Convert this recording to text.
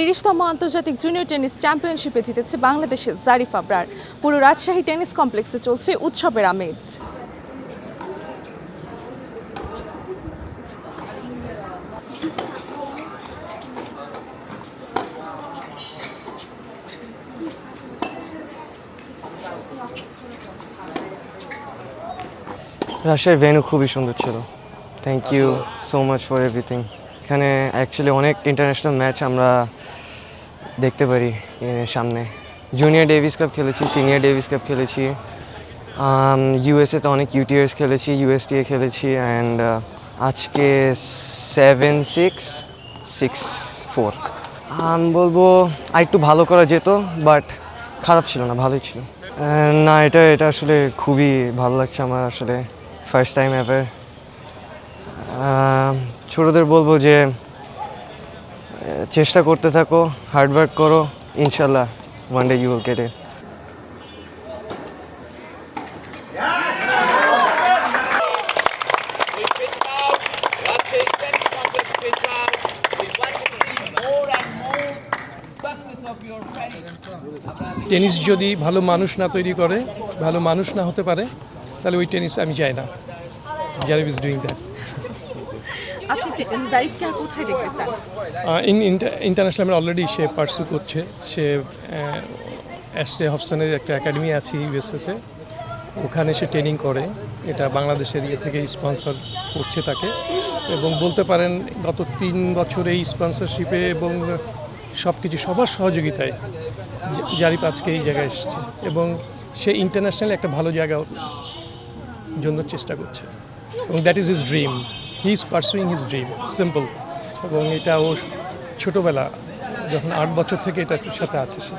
তিরিশতম আন্তর্জাতিক junior tennis চ্যাম্পিয়নশিপে জিতেছে বাংলাদেশের জারিফ আবরার। পুরো রাজশাহী টেনিস কমপ্লেক্সে চলছে উৎসবের আমেজ। রাজশাহীর ভেন্যু খুবই সুন্দর ছিল। Thank you so much for everything এখানে অ্যাকচুয়ালি অনেক ইন্টারন্যাশনাল ম্যাচ আমরা দেখতে পারি সামনে। জুনিয়র ডেভিস কাপ খেলেছি সিনিয়র ডেভিস কাপ খেলেছি। ইউএসএতে অনেক ইউটিএস খেলেছি ইউএসটিএ খেলেছি অ্যান্ড আজকে সেভেন সিক্স সিক্স ফোর আমি বলব, আর একটু ভালো করা যেত বাট খারাপ ছিল না, ভালোই ছিল। না, এটা এটা আসলে খুবই ভালো লাগছে আমার আসলে ফার্স্ট টাইম এভার ছোটোদের বলব যে চেষ্টা করতে থাকো হার্ডওয়ার্ক করো ইনশাল্লাহ one day you will get it. Tennis যদি ভালো মানুষ না তৈরি করে, ভালো মানুষ না হতে পারে, তাহলে ওই টেনিস আমি চাই না জারিফ ইজ ডুইং দ্যাট আপনি কোথায় দেখতে চান ইন ইন্টারন্যাশনাল অলরেডি সে পার্সু করছে। সে অ্যাস্টে হবসনের একটা একাডেমি আছে ইউএসএতে। ওখানে সে ট্রেনিং করে। এটা বাংলাদেশের ইয়ে থেকে স্পন্সর করছে তাকে। এবং বলতে পারেন, গত তিন বছর এই স্পন্সরশিপে এবং সব কিছু সবার সহযোগিতায় জারিফ আজকে এই জায়গায় এসেছে। এবং সে ইন্টারন্যাশনাল একটা ভালো জায়গা জন্য চেষ্টা করছে। এবং that is his dream he is pursuing his dream simple এবং এটা ও ছোটোবেলা, যখন আট বছর থেকে এটার সাথে আছে সে।